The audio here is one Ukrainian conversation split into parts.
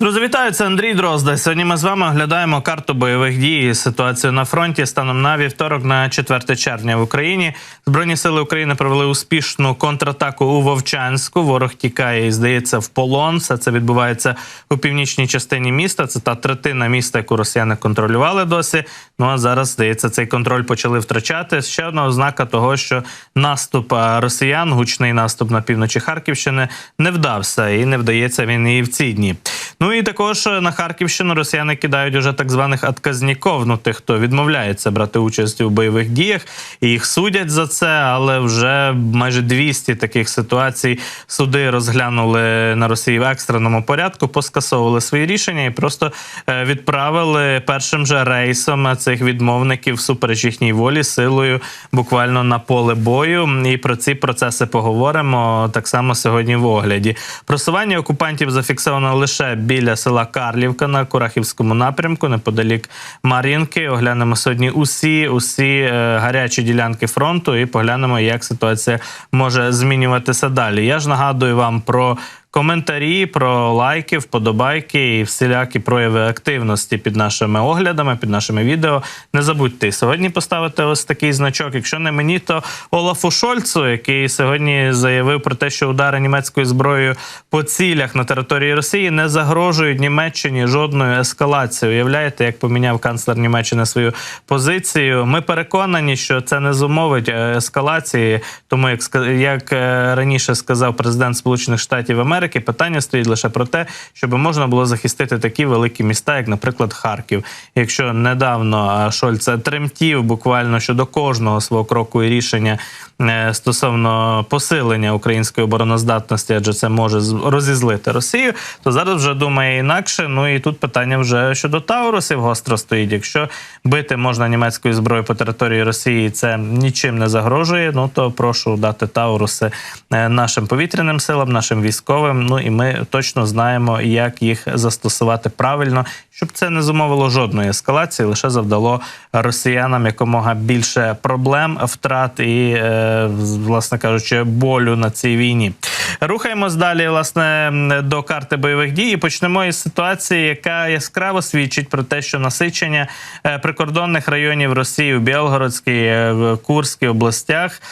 Друзі, вітаю, це Андрій Дрозда. Сьогодні ми з вами оглядаємо карту бойових дій. Ситуацію на фронті станом на вівторок, на 4 червня в Україні. Збройні сили України провели успішну контратаку у Вовчанську. Ворог тікає і здається в полон. Все це відбувається у північній частині міста. Це та третина міста, яку росіяни контролювали досі. Ну а зараз здається, цей контроль почали втрачати. Ще одна ознака того, що наступ росіян, гучний наступ на півночі Харківщини, не вдався і не вдається він і в ці дні. Ну і також е, на Харківщину росіяни кидають уже так званих отказніков, ну тих, хто відмовляється брати участь у бойових діях, і їх судять за це. Але вже майже 200 таких ситуацій суди розглянули на Росії в екстреному порядку, поскасовували свої рішення і просто е, відправили першим же рейсом цих відмовників всупереч їхній волі силою буквально на поле бою. І про ці процеси поговоримо так само сьогодні в огляді. Просування окупантів зафіксовано лише біля села Карлівка на Курахівському напрямку, неподалік Мар'їнки. Оглянемо сьогодні усі, усі е, гарячі ділянки фронту і поглянемо, як ситуація може змінюватися далі. Я ж нагадую вам про. Коментарі про лайки, вподобайки і всілякі прояви активності під нашими оглядами, під нашими відео. Не забудьте сьогодні поставити ось такий значок. Якщо не мені, то Олафу Шольцу, який сьогодні заявив про те, що удари німецькою зброєю по цілях на території Росії не загрожують Німеччині жодною ескалацією. Уявляєте, як поміняв канцлер Німеччини свою позицію? Ми переконані, що це не зумовить е, ескалації, тому як як е, раніше сказав президент Сполучених Штатів Америки, питання стоїть лише про те, щоб можна було захистити такі великі міста, як, наприклад, Харків. Якщо недавно Шольц тремтів буквально щодо кожного свого кроку і рішення е, стосовно посилення української обороноздатності, адже це може розізлити Росію, то зараз вже думає інакше. Ну і тут питання вже щодо Таурусів гостро стоїть. Якщо бити можна німецькою зброєю по території Росії, це нічим не загрожує. Ну то прошу дати Тауруси е, нашим повітряним силам, нашим військовим. Ну і ми точно знаємо, як їх застосувати правильно, щоб це не зумовило жодної ескалації, лише завдало росіянам якомога більше проблем, втрат і, е, власне кажучи, болю на цій війні. Рухаємось далі, власне, до карти бойових дій. І почнемо із ситуації, яка яскраво свідчить про те, що насичення е, прикордонних районів Росії в Білгородській, е, в Курській областях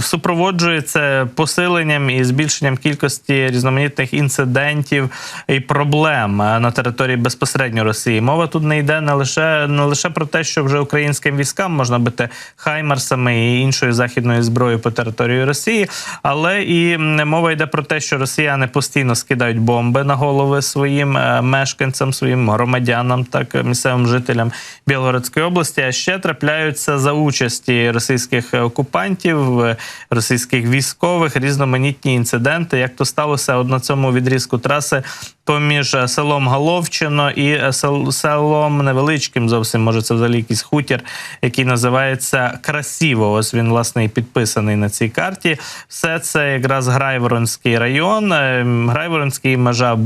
супроводжується посиленням і збільшенням кількості різноманітних інцидентів і проблем е, на території безпосередньо Росії. Мова тут не йде не лише не лише про те, що вже українським військам можна бити хаймарсами і іншою західною зброєю по території Росії, але і мова йде про те, що росіяни постійно скидають бомби на голови своїм е, мешканцям, своїм громадянам, так е, місцевим жителям Білгородської області. А ще трапляються за участі російських окупантів, російських військових різноманітні інциденти. Як то сталося от на цьому відрізку траси поміж е, селом Головчино і е, селом невеличким, зовсім може це взагалі якийсь хутір, який називається Красіво. Ось він власне і підписаний на цій карті. Все це якраз Грайворонський район. Е, Грайворонський межа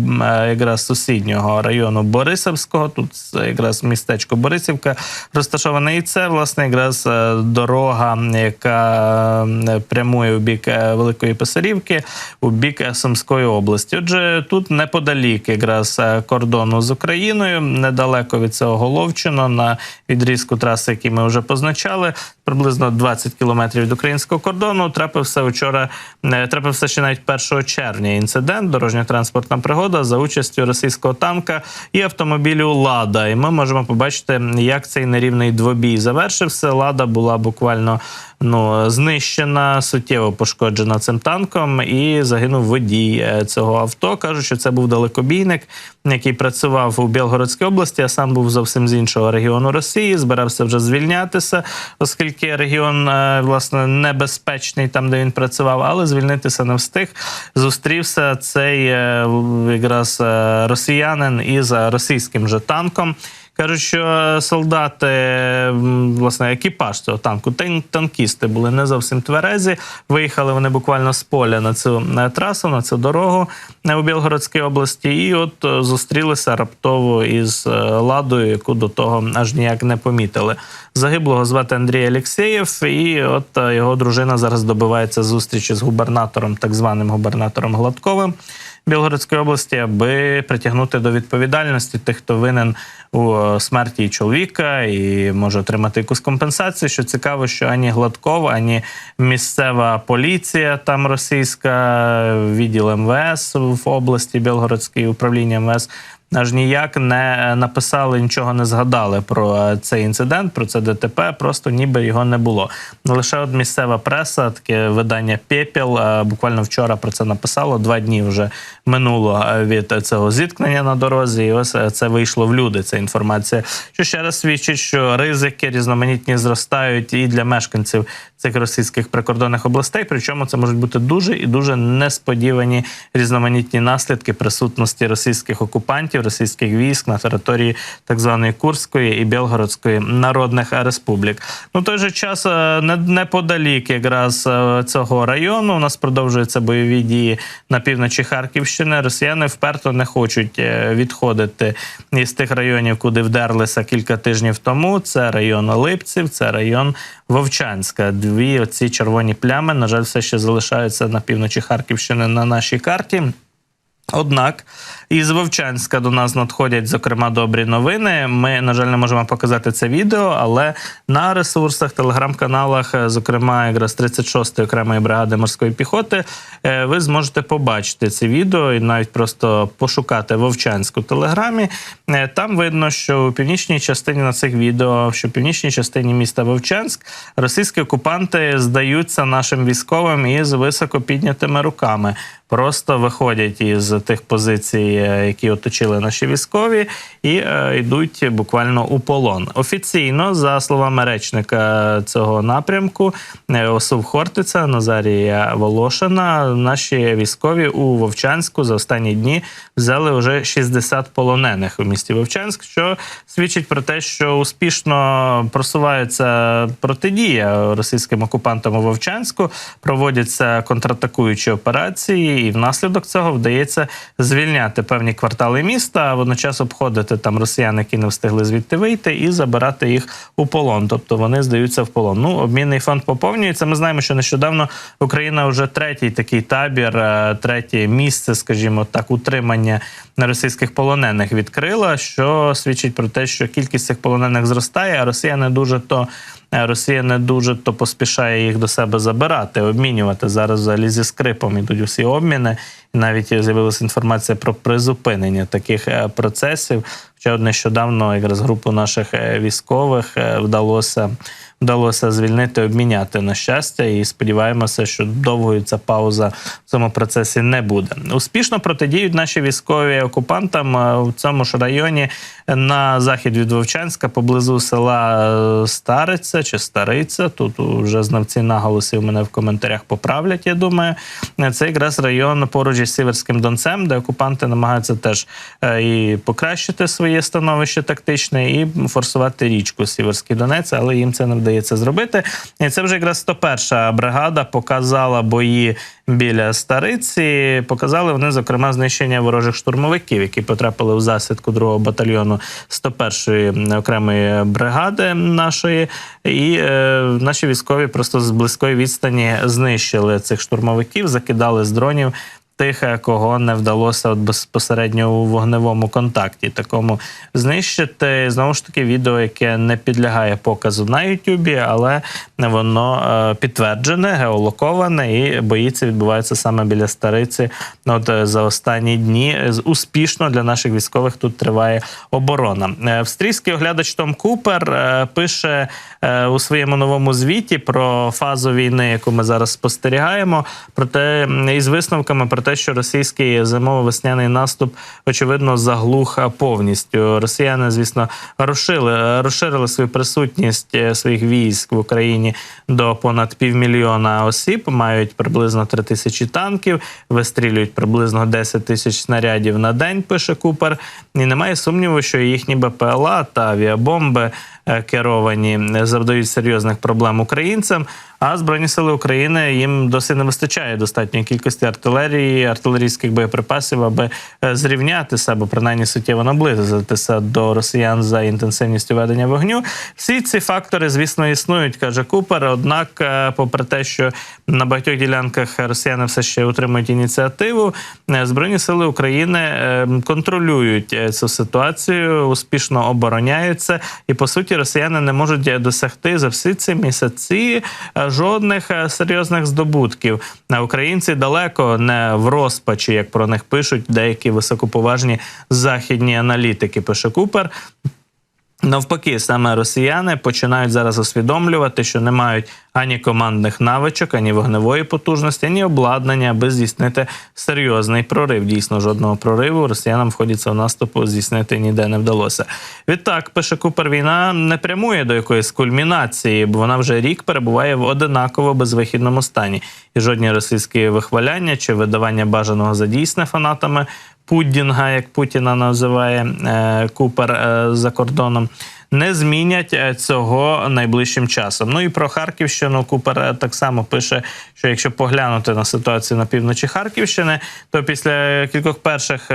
якраз сусіднього району Борисовського. Тут якраз містечко Борисівка розташоване. І це власне якраз дорога, яка прямує у бік Великої Писарівки, у бік Сумської області. Отже, тут неподалік якраз е, кордону з Україною, недалеко від цього Головчино, на відрізку траси, який ми вже позначали, приблизно 20 кілометрів від українського кордону. Трапився вчора, е, трапився ще навіть 1 червня інцидент, дорожньо-транспортна пригода за участю російського танка і автомобілю Лада. І ми можемо побачити, як цей нерівний двобій завершився. Лада була буквально ну знищена, суттєво пошкоджена цим танком, і загинув водій е, цього авто. кажуть, що це був далекобійник, який працював у Білгородській області, а сам був зовсім з іншого регіону Росії. Збирався вже звільнятися, оскільки регіон е, власне небезпечний там, де він працював, але звільнитися не встиг. Зустрівся цей е, якраз росіянин із російським же танком. Кажуть, що солдати, власне, екіпаж цього танку, танкісти були не зовсім тверезі. Виїхали вони буквально з поля на цю е, трасу, на цю дорогу е, у Білгородській області, і от е, зустрілися раптово із е, ладою, яку до того аж ніяк не помітили. Загиблого звати Андрій Алєксєєв, і от е, його дружина зараз добивається зустрічі з губернатором, так званим губернатором Гладковим. Білгородської області, аби притягнути до відповідальності тих, хто винен у е, смерті чоловіка і може отримати якусь компенсацію. Що цікаво, що ані Гладков, ані місцева поліція там російська, відділ МВС в області Білгородській управління МВС. Аж ніяк не написали, нічого не згадали про е, цей інцидент, про це ДТП. Просто ніби його не було. Лише от місцева преса, таке видання Пепіл, е, буквально вчора про це написало. Два дні вже минуло е, від цього зіткнення на дорозі. І ось це вийшло в люди. Ця інформація, що ще раз свідчить, що ризики різноманітні зростають і для мешканців цих російських прикордонних областей. Причому це можуть бути дуже і дуже несподівані різноманітні наслідки присутності російських окупантів, російських військ на території так званої Курської і Білгородської народних республік. Ну той же час е, неподалік якраз е, цього району у нас продовжуються бойові дії на півночі Харківщини. Росіяни вперто не хочуть е, відходити із тих районів, куди вдерлися кілька тижнів тому. Це район Липців, це район Вовчанська. Дві оці червоні плями, на жаль, все ще залишаються на півночі Харківщини на нашій карті. Однак із Вовчанська до нас надходять зокрема добрі новини. Ми, на жаль, не можемо показати це відео, але на ресурсах, телеграм-каналах, е, зокрема, якраз 36-ї окремої бригади морської піхоти, е, ви зможете побачити це відео і навіть просто пошукати Вовчанську телеграмі. Е, Там видно, що у північній частині на цих відео, що в північній частині міста Вовчанськ, російські окупанти здаються нашим військовим із високо піднятими руками просто виходять із тих позицій, е, які оточили наші військові, і е, йдуть буквально у полон. Офіційно, за словами речника цього напрямку, е, Осув Хортиця, Назарія Волошина, наші військові у Вовчанську за останні дні взяли вже 60 полонених у місті Вовчанськ, що свідчить про те, що успішно просувається протидія російським окупантам у Вовчанську, проводяться контратакуючі операції, і внаслідок цього вдається звільняти певні квартали міста, а водночас обходити там росіян, які не встигли звідти вийти, і забирати їх у полон. Тобто вони здаються в полон. Ну, обмінний фонд поповнюється. Ми знаємо, що нещодавно Україна вже третій такий табір, е, третє місце, скажімо так, утримання на російських полонених відкрила, що свідчить про те, що кількість цих полонених зростає, а Росія не дуже то. Е, Росія не дуже то поспішає їх до себе забирати, обмінювати зараз взагалі зі скрипом ідуть усі обміни. Навіть з'явилася інформація про призупинення таких е, процесів. От нещодавно якраз групу наших е, військових е, вдалося вдалося звільнити, обміняти на щастя, і сподіваємося, що довгою ця пауза в цьому процесі не буде. Успішно протидіють наші військові окупантам е, у цьому ж районі на захід від Вовчанська, поблизу села Стариця чи Стариця. Тут вже знавці наголосів мене в коментарях поправлять. Я думаю, це якраз район поруч із Сіверським Донцем, де окупанти намагаються теж і покращити своє становище тактичне, і форсувати річку Сіверський Донець, але їм це не вдається зробити. І це вже якраз 101-ша бригада показала бої біля Стариці. Показали вони, зокрема, знищення ворожих штурмовиків, які потрапили в засідку 2-го батальйону 101-ї окремої бригади нашої. І е, наші військові просто з близької відстані знищили цих штурмовиків, закидали з дронів. Тих, е, кого не вдалося от безпосередньо у вогневому контакті, такому знищити знову ж таки відео, яке не підлягає показу на Ютубі, але воно е, підтверджене, геолоковане, і бої ці відбуваються саме біля стариці. От е, за останні дні З- успішно для наших військових тут триває оборона. Е, Австрійський оглядач Том Купер е, пише е, у своєму новому звіті про фазу війни, яку ми зараз спостерігаємо. Проте м, із висновками про те, що російський зимово-весняний наступ очевидно заглух повністю. Росіяни, звісно, розширили, розширили свою присутність е, своїх військ в Україні до понад півмільйона осіб. Мають приблизно 3 тисячі танків, вистрілюють приблизно 10 тисяч снарядів на день. Пише Купер. І немає сумніву, що їхні БПЛА та авіабомби керовані е, завдають серйозних проблем українцям. А збройні сили України їм досі не вистачає достатньої кількості артилерії, артилерійських боєприпасів, аби е, зрівнятися або принаймні суттєво наблизитися до росіян за інтенсивністю ведення вогню. Всі ці фактори, звісно, існують, каже Купер. Однак, е, попри те, що на багатьох ділянках росіяни все ще утримують ініціативу, е, збройні сили України е, контролюють е, цю ситуацію, успішно обороняються, і по суті росіяни не можуть е, досягти за всі ці місяці е, жодних е, серйозних здобутків. на українці далеко не в розпачі, як про них пишуть деякі високоповажні західні аналітики. Пише Купер. Навпаки, саме росіяни починають зараз усвідомлювати, що не мають ані командних навичок, ані вогневої потужності, ані обладнання, аби здійснити серйозний прорив. Дійсно, жодного прориву росіянам в ході цього наступу здійснити ніде не вдалося. Відтак, пише Купер, війна не прямує до якоїсь кульмінації, бо вона вже рік перебуває в одинаково безвихідному стані. І жодні російські вихваляння чи видавання бажаного за дійсне фанатами Пудінга, як Путіна називає е, Купер е, за кордоном, не змінять е, цього найближчим часом. Ну і про Харківщину Купер так само пише, що якщо поглянути на ситуацію на півночі Харківщини, то після кількох перших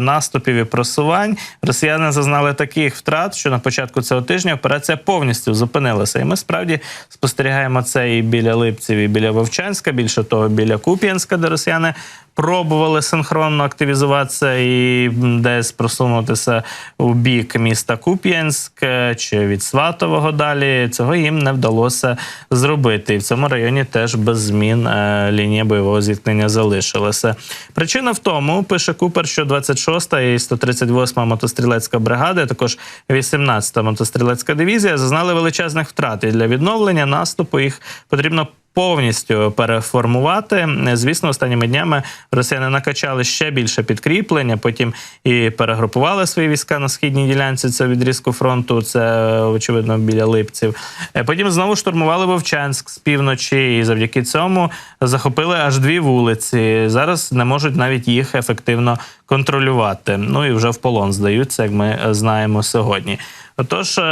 наступів і просувань росіяни зазнали таких втрат, що на початку цього тижня операція повністю зупинилася. І ми справді спостерігаємо це і біля Липців, і біля Вовчанська, більше того, біля Куп'янська, де росіяни пробували синхронно активізуватися і десь просунутися у бік міста Куп'янськ е, чи від Сватового далі. Цього їм не вдалося зробити. І в цьому районі теж без змін е, лінія бойового зіткнення залишилася. Причина в тому, пише Купер, що 26-та і 138-ма мотострілецька бригада, а також 18-та мотострілецька дивізія зазнали величезних втрат. І для відновлення наступу їх потрібно повністю переформувати. Звісно, останніми днями росіяни накачали ще більше підкріплення, потім і перегрупували свої війська на східній ділянці. Це відрізку фронту, це очевидно біля Липців. Е, Потім знову штурмували Вовчанськ з півночі, і завдяки цьому захопили аж дві вулиці. Зараз не можуть навіть їх ефективно контролювати. Ну і вже в полон здаються, як ми е, знаємо сьогодні. Отож, е,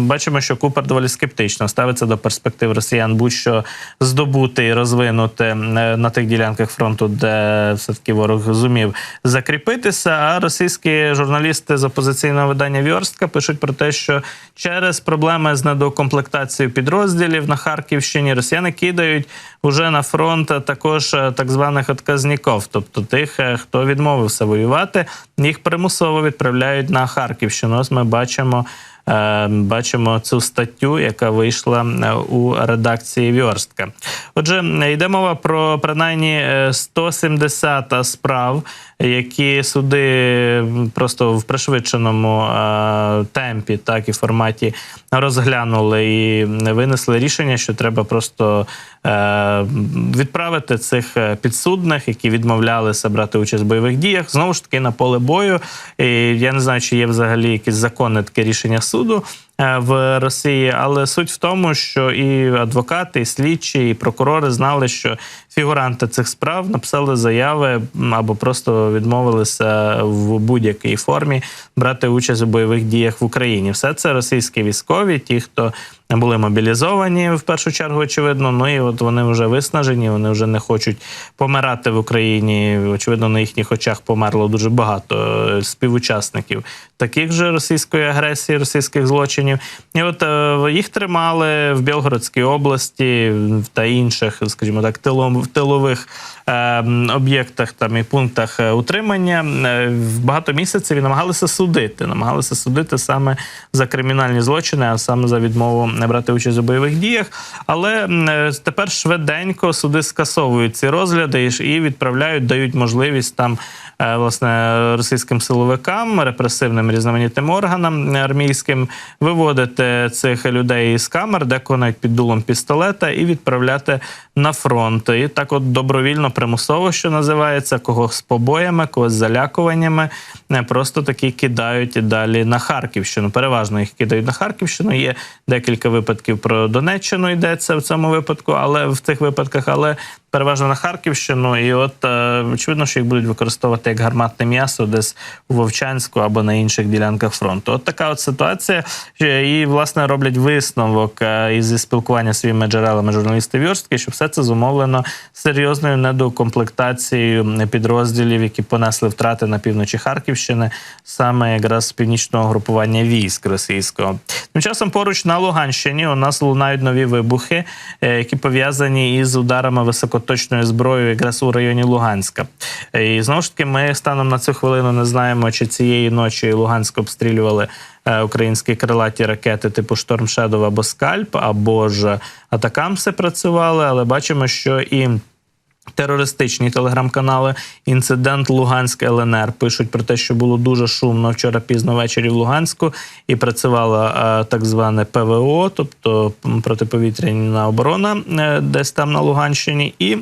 бачимо, що Купер доволі скептично ставиться до перспектив росіян будь-що здобути і розвинути е, на тих ділянках фронту, де все-таки ворог зумів закріпитися. А російські журналісти з опозиційного видання Вьорстка пишуть про те, що через проблеми з недокомплектацією підрозділів на Харківщині росіяни кидають уже на фронт також е, так званих отказників, тобто тих, е, хто відмовився воювати, їх примусово відправляють на Харківщину. Ось ми бачимо. е, Бачимо цю статтю, яка вийшла е, у редакції Вьорстка. Отже, е, йде мова про принаймні е, 170 справ, які суди просто в пришвидшеному е, темпі, так і форматі розглянули і винесли рішення, що треба просто е, відправити цих е, підсудних, які відмовлялися брати участь в бойових діях, знову ж таки на поле бою. І я не знаю, чи є взагалі якісь законне таке рішення суду е, в Росії, але суть в тому, що і адвокати, і слідчі, і прокурори знали, що фігуранти цих справ написали заяви або просто відмовилися в будь-якій формі брати участь у бойових діях в Україні. Все це російські військові, ті, хто були мобілізовані в першу чергу, очевидно. Ну і от вони вже виснажені, вони вже не хочуть помирати в Україні. Очевидно, на їхніх очах померло дуже багато е, співучасників таких же російської агресії, російських злочинів. І от е, їх тримали в Білгородській області та інших, скажімо так, тилових е, об'єктах там і пунктах е, утримання. Багато місяців і намагалися судити. Намагалися судити саме за кримінальні злочини, а саме за відмову не брати участь у бойових діях. Але тепер швиденько суди скасовують ці розгляди і відправляють, дають можливість там власне російським силовикам, репресивним різноманітним органам армійським виводити цих людей із камер, декого навіть під дулом пістолета, і відправляти на фронт. І так, от добровільно, примусово, що називається, кого з побоями, кого з залякуваннями, е, просто такі кидають далі на Харківщину. Переважно їх кидають на Харківщину. Є декілька випадків про Донеччину йдеться в цьому випадку, але в цих випадках, але переважно на Харківщину. І от е, очевидно, що їх будуть використовувати як гарматне м'ясо десь у Вовчанську або на інших ділянках фронту. От така от ситуація. Е, І власне роблять висновок е, із спілкування зі своїми джерелами журналісти Вьорстки, що все це зумовлено серйозною недокомплектацією підрозділів, які понесли втрати на півночі Харківщини, саме якраз північного групування військ російського. Тим часом поруч на Луганщині у нас лунають нові вибухи, які пов'язані із ударами високоточною зброєю, якраз у районі Луганська. Е, І знову ж таки, ми станом на цю хвилину не знаємо, чи цієї ночі Луганськ обстрілювали е, українські крилаті ракети типу Шторм Шедов або Скальп, або ж Атакамси працювали, але бачимо, що і. Терористичні телеграм-канали. Інцидент Луганськ ЛНР пишуть про те, що було дуже шумно вчора пізно ввечері в Луганську, і працювала е, так зване ПВО, тобто протиповітряна оборона, е, десь там на Луганщині, і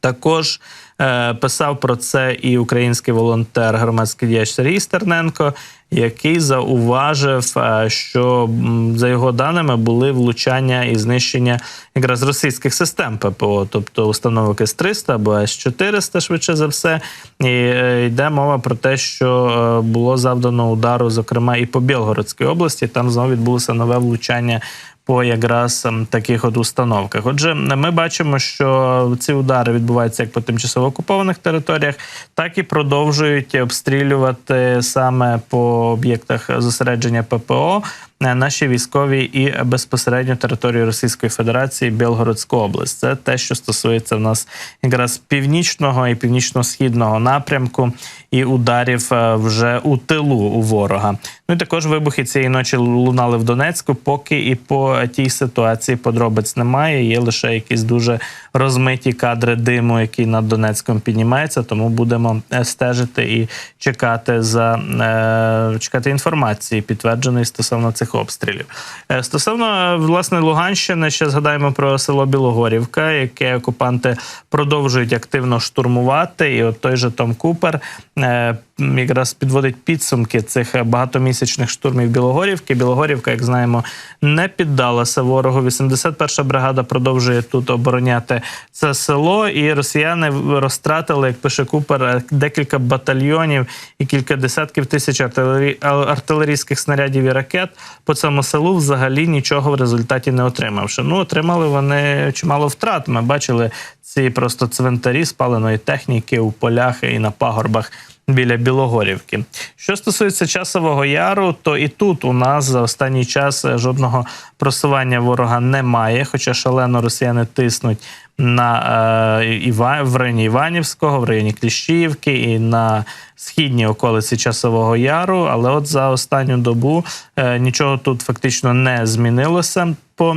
також е, писав про це і український волонтер, громадський діяч Сергій Стерненко, який зауважив, е, що за його даними були влучання і знищення якраз російських систем ППО, тобто установок С-300 або С-400, швидше за все. І е, йде мова про те, що е, було завдано удару, зокрема, і по Білгородській області. Там знову відбулося нове влучання по якраз ем, таких от установках. Отже, ми бачимо, що ці удари відбуваються як по тимчасово окупованих територіях, так і продовжують обстрілювати саме по об'єктах зосередження ППО наші військові і безпосередньо територію Російської Федерації Білгородську область. Це те, що стосується в нас якраз північного і північно-східного напрямку і ударів е, вже у тилу у ворога. Ну і також вибухи цієї ночі лунали в Донецьку. Поки і по тій ситуації подробиць немає. Є лише якісь дуже розмиті кадри диму, який над Донецьком піднімається. Тому будемо е, стежити і чекати за е, чекати інформації, підтвердженої стосовно цих обстрілів. Е, Стосовно е, власне Луганщини, ще згадаємо про село Білогорівка, яке окупанти продовжують активно штурмувати. І от той же Том Купер е, якраз підводить підсумки цих багатомісячних штурмів Білогорівки. Білогорівка, як знаємо, не піддалася ворогу. 81-ша бригада продовжує тут обороняти це село, і росіяни розтратили, як пише Купер, декілька батальйонів і кілька десятків тисяч артилері... артилерійських снарядів і ракет по цьому селу взагалі нічого в результаті не отримавши. Ну, отримали вони чимало втрат. Ми бачили ці просто цвинтарі спаленої техніки у полях і на пагорбах. Біля Білогорівки. Що стосується часового яру, то і тут у нас за останній час е, жодного просування ворога немає, хоча шалено росіяни тиснуть на е, Іва, в районі Іванівського, в районі Кліщіївки і на східній околиці Часового Яру. Але от за останню добу е, нічого тут фактично не змінилося по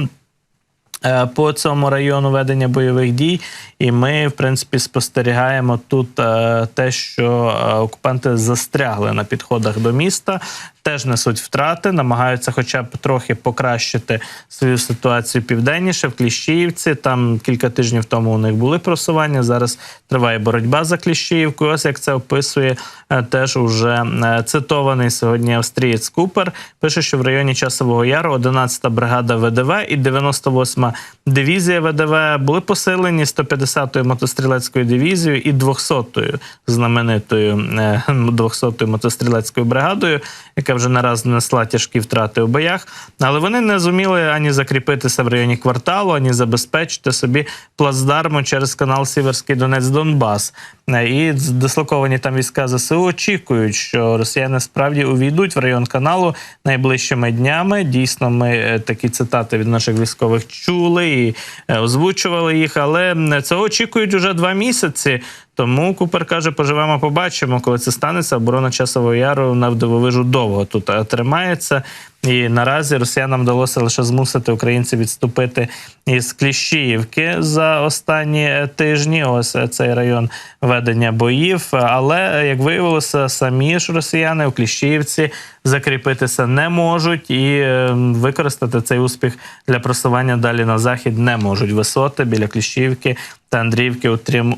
по цьому району ведення бойових дій, і ми, в принципі, спостерігаємо тут е, те, що е, окупанти застрягли на підходах до міста, теж несуть втрати, намагаються, хоча б трохи покращити свою ситуацію південніше в Кліщіївці. Там кілька тижнів тому у них були просування. Зараз триває боротьба за Кліщіївку. Ось як це описує е, теж уже е, цитований сьогодні австрієць Купер. Пише, що в районі Часового Яру 11-та бригада ВДВ і 98-ма дивізія ВДВ були посилені 150-ю мотострілецькою дивізією і 200-ю знаменитою е, 200-ю мотострілецькою бригадою, яка вже не раз нанесла тяжкі втрати у боях. Але вони не зуміли ані закріпитися в районі кварталу, ані забезпечити собі плацдарму через канал Сіверський Донець Донбас. Е, І дислоковані там війська ЗСУ очікують, що росіяни справді увійдуть в район каналу найближчими днями. Дійсно, ми е, такі цитати від наших військових чули і е, озвучували їх, але м, цього очікують уже два місяці. Тому Купер каже: поживемо, побачимо, коли це станеться. Оборона часового яру на вдивовижу довго тут е, тримається. І наразі росіянам вдалося лише змусити українців відступити із Кліщіївки за останні тижні. Ось цей район ведення боїв. Але як виявилося, самі ж росіяни у Кліщіївці закріпитися не можуть і е, використати цей успіх для просування далі на захід не можуть. Висоти біля Кліщіївки та Андріївки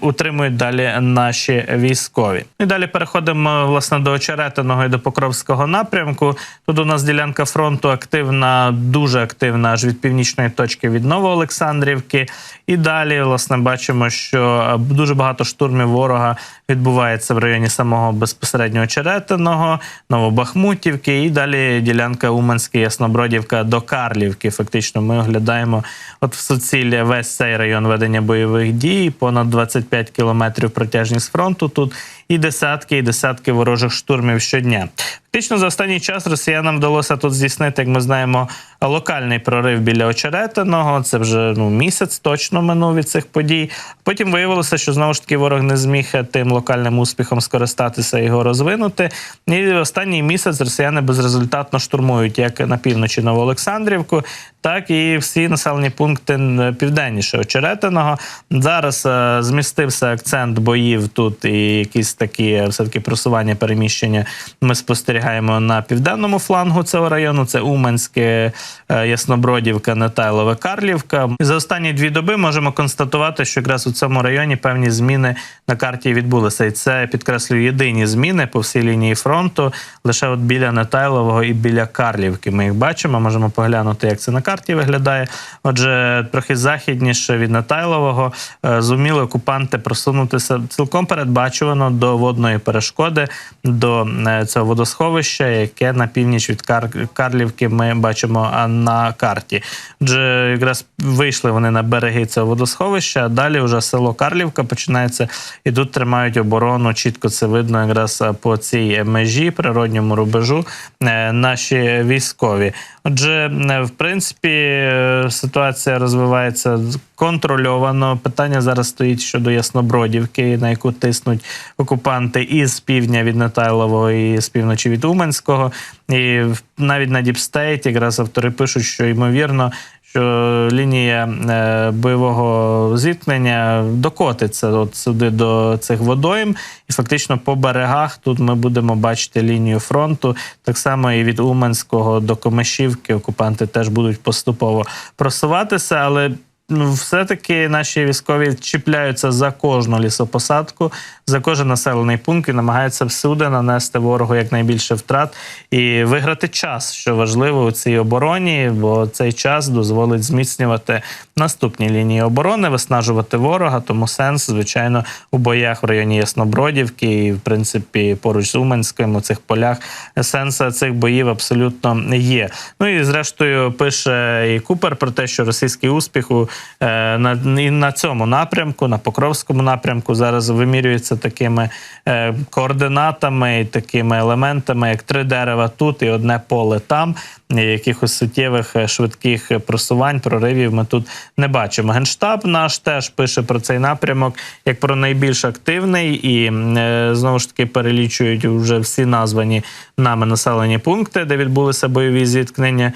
утримують далі наші військові. І далі переходимо власне до Очеретиного і до Покровського напрямку. Тут у нас ділянка фронту активна, дуже активна, аж від північної точки від Новоолександрівки. І далі, власне, бачимо, що е, дуже багато штурмів ворога відбувається в районі самого безпосереднього Черетиного, Новобахмутівки, і далі ділянка Уманська, Яснобродівка до Карлівки. Фактично, ми оглядаємо от в суцілля весь цей район ведення бойових дій, понад 25 кілометрів протяжність фронту тут. І десятки, і десятки ворожих штурмів щодня. Фактично за останній час росіянам вдалося тут здійснити, як ми знаємо, локальний прорив біля Очеретиного. Це вже ну місяць точно минув від цих подій. Потім виявилося, що знову ж таки ворог не зміг тим локальним успіхом скористатися і його розвинути. І останній місяць росіяни безрезультатно штурмують як на півночі Новоолександрівку, так і всі населені пункти південніше Очеретиного. Зараз е, змістився акцент боїв тут і якісь такі все таки просування переміщення. Ми спостерігаємо на південному флангу цього району. Це Уманське, е, Яснобродівка, Нетайлове, Карлівка. За останні дві доби можемо констатувати, що якраз у цьому районі певні зміни на карті відбулися. І це підкреслюю єдині зміни по всій лінії фронту. Лише от біля Нетайлового і біля Карлівки. Ми їх бачимо. Можемо поглянути, як це на карті виглядає. Отже, трохи західніше від Нетайлового е, зуміли окупанти просунутися цілком передбачувано до водної перешкоди, до е, цього водосховища, яке на північ від Кар- Карлівки ми бачимо на карті. Отже, якраз вийшли вони на береги цього водосховища. а Далі вже село Карлівка починається, і тут тримають оборону. Чітко це видно якраз е, по цій межі, природньому рубежу е, наші військові. Отже, е, в принципі, е, ситуація розвивається контрольовано. Питання зараз стоїть щодо Яснобродівки, на яку тиснуть окупанти із півдня від Нетайлового, і з півночі від Уманського. І навіть на Діпстейт якраз автори пишуть, що ймовірно. Що лінія е, бойового зіткнення докотиться от сюди до цих водойм, і фактично по берегах тут ми будемо бачити лінію фронту. Так само і від Уманського до Комишівки окупанти теж будуть поступово просуватися, але все-таки наші військові чіпляються за кожну лісопосадку, за кожен населений пункт і намагаються всюди нанести ворогу якнайбільше втрат і виграти час, що важливо у цій обороні, бо цей час дозволить зміцнювати наступні лінії оборони, виснажувати ворога. Тому сенс, звичайно, у боях в районі Яснобродівки і, в принципі, поруч з Уманським у цих полях сенс цих боїв абсолютно є. Ну і зрештою пише і Купер про те, що російський успіх у на, і на цьому напрямку, на Покровському напрямку, зараз вимірюється такими е, координатами і такими елементами, як три дерева тут і одне поле там. Якихось суттєвих е, швидких просувань, проривів ми тут не бачимо. Генштаб наш теж пише про цей напрямок як про найбільш активний, і е, знову ж таки перелічують вже всі названі нами населені пункти, де відбулися бойові зіткнення.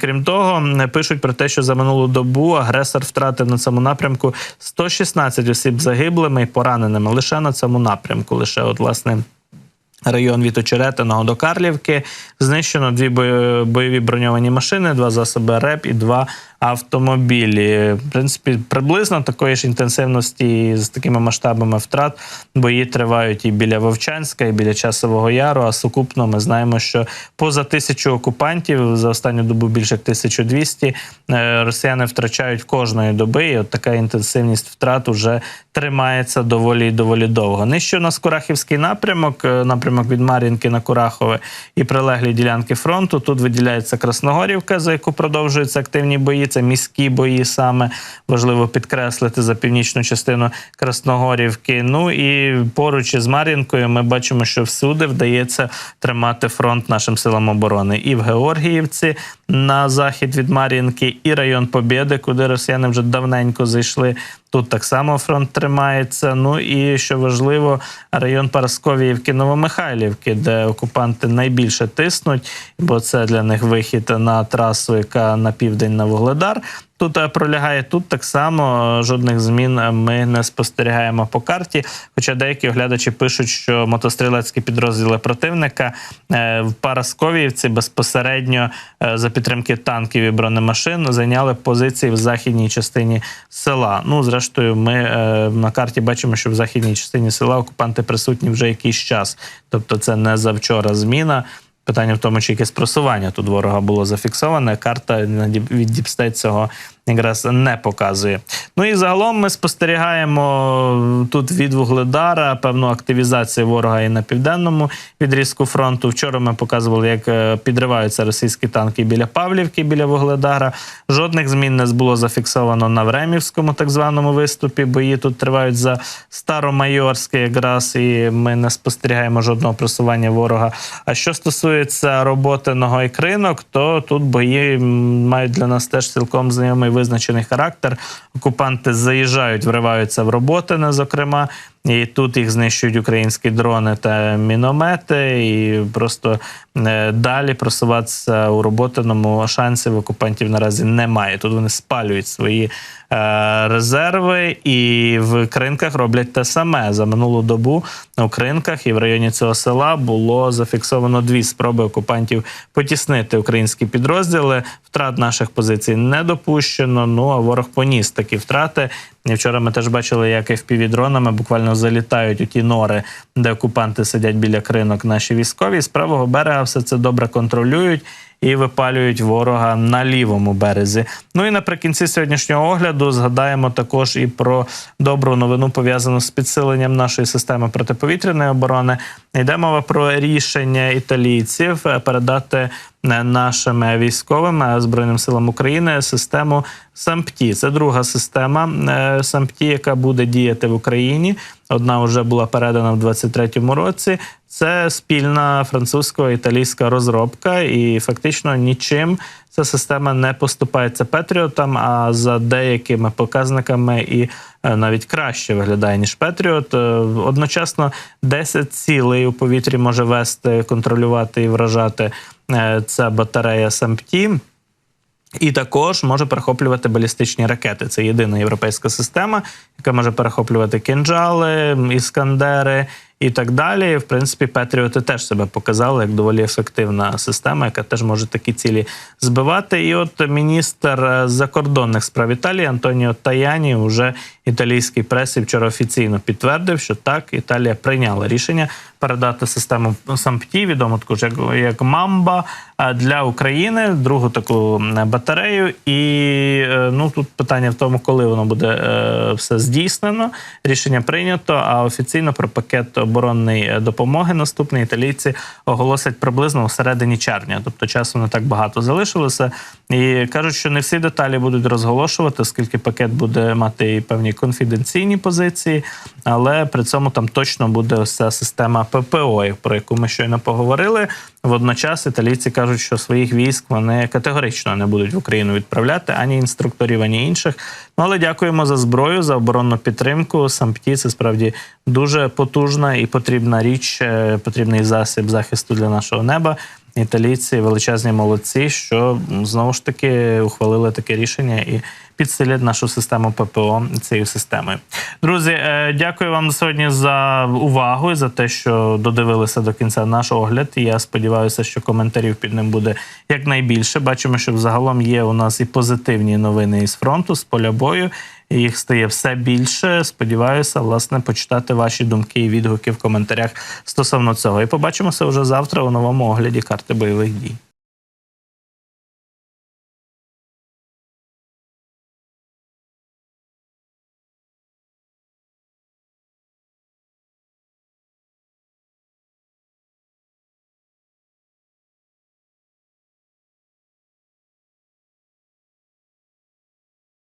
Крім того, пишуть про те, що за минулу добу агресор втратив на цьому напрямку 116 осіб загиблими і пораненими лише на цьому напрямку. Лише от власне. Район від Очеретиного до Карлівки знищено дві бойові броньовані машини, два засоби РЕП і два автомобілі. В принципі, приблизно такої ж інтенсивності з такими масштабами втрат бої тривають і біля Вовчанська, і біля Часового Яру. А сукупно ми знаємо, що поза тисячу окупантів за останню добу більше як 1200 е, росіяни втрачають кожної доби. І от така інтенсивність втрат уже тримається доволі і доволі довго. Нижче у нас Курахівський напрямок, е, напрямок від Мар'їнки на Курахове і прилеглі ділянки фронту. Тут виділяється Красногорівка, за яку продовжуються активні бої. Це міські бої саме важливо підкреслити за північну частину Красногорівки. Ну і поруч із Мар'їнкою ми бачимо, що всюди вдається тримати фронт нашим силам оборони. І в Георгіївці на захід від Мар'їнки, і район Побєди, куди росіяни вже давненько зайшли. Тут так само фронт тримається. Ну і що важливо, район Парасковіївки, Новомихайлівки, де окупанти найбільше тиснуть, бо це для них вихід на трасу, яка на південь на Вугледар. Тут е, пролягає тут так само е, жодних змін е, ми не спостерігаємо по карті. Хоча деякі оглядачі пишуть, що мотострілецькі підрозділи противника в Парасковіївці безпосередньо за підтримки танків і бронемашин зайняли позиції в західній частині села. Ну, зрештою, ми на карті бачимо, що в західній частині села окупанти присутні вже якийсь час. Тобто, це не завчора зміна. Питання в тому, чи якесь просування тут ворога було зафіксоване. Карта від Діпстейт цього якраз не показує. Ну і загалом ми спостерігаємо тут від Вугледара певну активізацію ворога і на південному відрізку фронту. Вчора ми показували, як е, підриваються російські танки біля Павлівки, біля Вугледара. Жодних змін не було зафіксовано на Времівському так званому виступі. Бої тут тривають за Старомайорське якраз, і ми не спостерігаємо жодного просування ворога. А що стосується роботи нога і кринок, то тут бої мають для нас теж цілком знайомий визначений характер. Окупанти заїжджають, вриваються в роботи, зокрема. І тут їх знищують українські дрони та міномети, і просто е, далі просуватися у роботиному шансів окупантів наразі немає. Тут вони спалюють свої е, резерви, і в кринках роблять те саме. За минулу добу у кринках і в районі цього села було зафіксовано дві спроби окупантів потіснити українські підрозділи. Втрат наших позицій не допущено. Ну а ворог поніс такі втрати. І вчора ми теж бачили, як FPV-дронами буквально залітають у ті нори, де окупанти сидять біля кринок наші військові. З правого берега все це добре контролюють і випалюють ворога на лівому березі. Ну і наприкінці сьогоднішнього огляду згадаємо також і про добру новину пов'язану з підсиленням нашої системи протиповітряної оборони. Йде мова про рішення італійців е, передати е, нашим е, військовим е, збройним силам України систему САМПТІ. Це друга система е, САМПТІ, яка буде діяти в Україні. Одна вже була передана в 23-му році. Це спільна французько-італійська розробка, і фактично нічим ця система не поступається Петріотам, а за деякими показниками і е, навіть краще виглядає ніж Петріот. Е, Одночасно 10 цілей у повітрі може вести, контролювати і вражати е, ця батарея САМПТІ. І також може перехоплювати балістичні ракети. Це єдина європейська система, яка може перехоплювати кінжали, іскандери і так далі. В принципі, Петріоти теж себе показали як доволі ефективна система, яка теж може такі цілі збивати. І от міністр е, закордонних справ Італії Антоніо Таяні вже італійській пресі вчора офіційно підтвердив, що так Італія прийняла рішення передати систему САМПТІ, відому таку ж як, як Мамба е, для України, другу таку батарею. І е, ну тут питання в тому, коли воно буде е, все здійснено. Рішення прийнято. А офіційно про пакет оборонної допомоги наступний італійці оголосять приблизно у середині червня. Тобто часу не так багато залишилося. І кажуть, що не всі деталі будуть розголошувати, оскільки пакет буде мати і певні конфіденційні позиції, але при цьому там точно буде ось система ППО, про яку ми щойно поговорили. Водночас італійці кажуть, що своїх військ вони категорично не будуть в Україну відправляти ані інструкторів, ані інших. Ну але дякуємо за зброю, за оборонну підтримку. Сампті це справді дуже потужна і потрібна річ, е, потрібний засіб захисту для нашого неба. Італійці величезні молодці, що знову ж таки ухвалили таке рішення і підсилять нашу систему ППО цією системою. Друзі, е, дякую вам сьогодні за увагу і за те, що додивилися до кінця наш огляд. Я сподіваюся, що коментарів під ним буде якнайбільше. Бачимо, що взагалом є у нас і позитивні новини із фронту, з поля бою. Їх стає все більше. Сподіваюся, власне, почитати ваші думки і відгуки в коментарях стосовно цього. І побачимося вже завтра у новому огляді карти бойових дій.